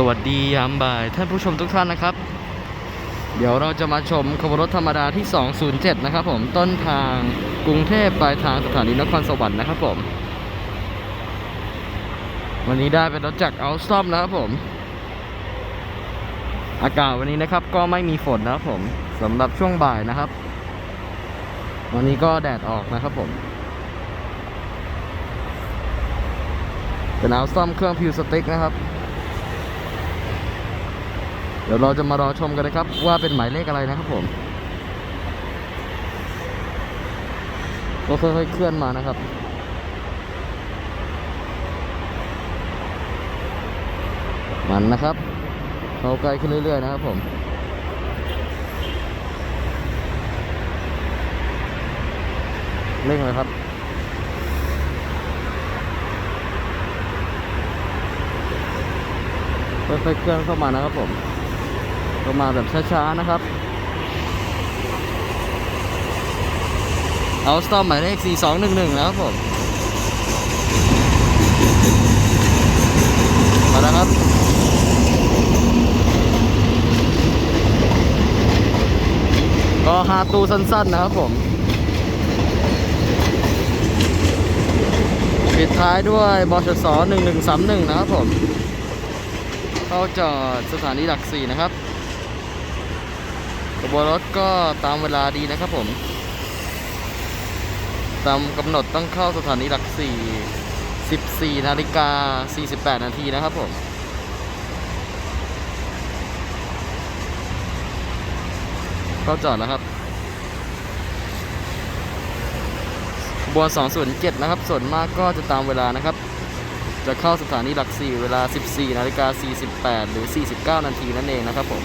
สวัสดียามบ่ายท่านผู้ชมทุกท่านนะครับ เดี๋ยวเราจะมาชมขบวนรถธรรมดาที่ 207 นะครับผมต้นทางกรุงเทพปลายทางสถานีนครสวรรค์นะครับผม วันนี้ได้เป็นรถจากเอาซ่อมนะครับผม อากาศวันนี้นะครับก็ไม่มีฝนนะครับผมสำหรับช่วงบ่ายนะครับ วันนี้ก็แดดออกนะครับผมเป็นเอาซ่อมเครื่องพิวสติ๊กนะครับ เดี๋ยวเราจะมารอชมกันนะครับ ว่าเป็นหมายเลขอะไรนะครับผมก็ค่อยๆเคลื่อนมานะครับ มันนะครับเขาใกล้ขึ้นเรื่อยๆนะครับผมเร่งเลยครับค่อยๆเคลื่อนเข้ามานะครับผม เข้ามาแบบช้าๆนะครับ เอาสตอมหมายเลข 4211นะครับผม มาแล้วครับก็หาตูสั้นๆนะครับผมปิดท้ายด้วยบชส1131 นะครับผม เข้าจอดสถานีหลักสี่นะครับ ขบวนรถก็ตามเวลาดีนะครับผม ตามกำหนดต้องเข้าสถานีหลักสี่14นาฬิกา48นาทีนะครับผมเข้าจอดแล้วครับขบวน207 นะครับ ส่วนมากก็จะตามเวลานะครับ จะเข้าสถานีหลัก 4 เวลา 14นาฬิกา48 หรือ 49 นาทีนั่นเองนะครับผม